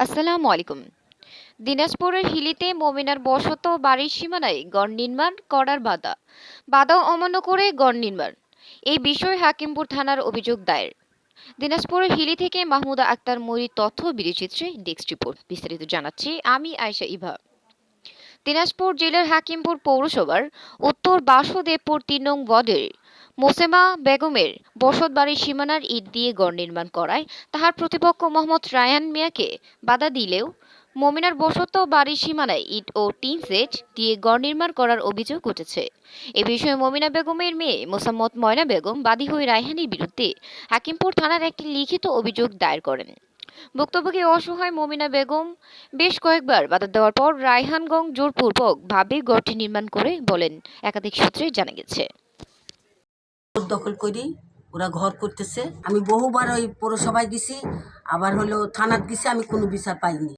আসসালামু আলাইকুম। দিনাজপুরের হিলিতে মমিনার বসত বাড়ির সীমানায় গড় নির্মাণ করার বাধা। বাধা অমান্য করে গড় নির্মাণ। এই বিষয়ে হাকিমপুর থানার অভিযোগ দায়ের। দিনাজপুরের হিলি থেকে মাহমুদা আক্তার মরির তথ্য বিরচিত্রে ডেস্ক রিপোর্ট বিস্তারিত জানাচ্ছি আমি আয়শা ইভা। দিনাজপুর জেলার হাকিমপুর পৌরসভার উত্তর বাসুদেবপুর তিন নং ওয়ার্ডের মোসেমা বেগমের বসতবাড়ির সীমানার ইট দিয়ে গড় নির্মাণ করায়, তাহার প্রতিপক্ষ মোহাম্মদ রায়ান মিয়াকে বাধা দিলেও মমিনার বসত বাড়ির সীমানায় ইট ও টিন সেট দিয়ে গড় নির্মাণ করার অভিযোগ উঠেছে। এ বিষয়ে মমিনা বেগমের মেয়ে মোসাম্মদ ময়না বেগম বাদী হয়ে রায়হানের বিরুদ্ধে হাকিমপুর থানার একটি লিখিত অভিযোগ দায়ের করেন। ভুক্তভোগী অসহায় মমিনা বেগম বেশ কয়েকবার বাধা দেওয়ার পর রায়হানগঞ্জ জোরপূর্বক ভাবে গড়টি নির্মাণ করে বলেন, একাধিক সূত্রে জানা গেছে। দখল করি, ওরা ঘর করতেছে। আমি বহুবার ওই পৌরসভায় গেছি, আবার হলো থানাত গেছি, আমি কোনো বিচার পাইনি।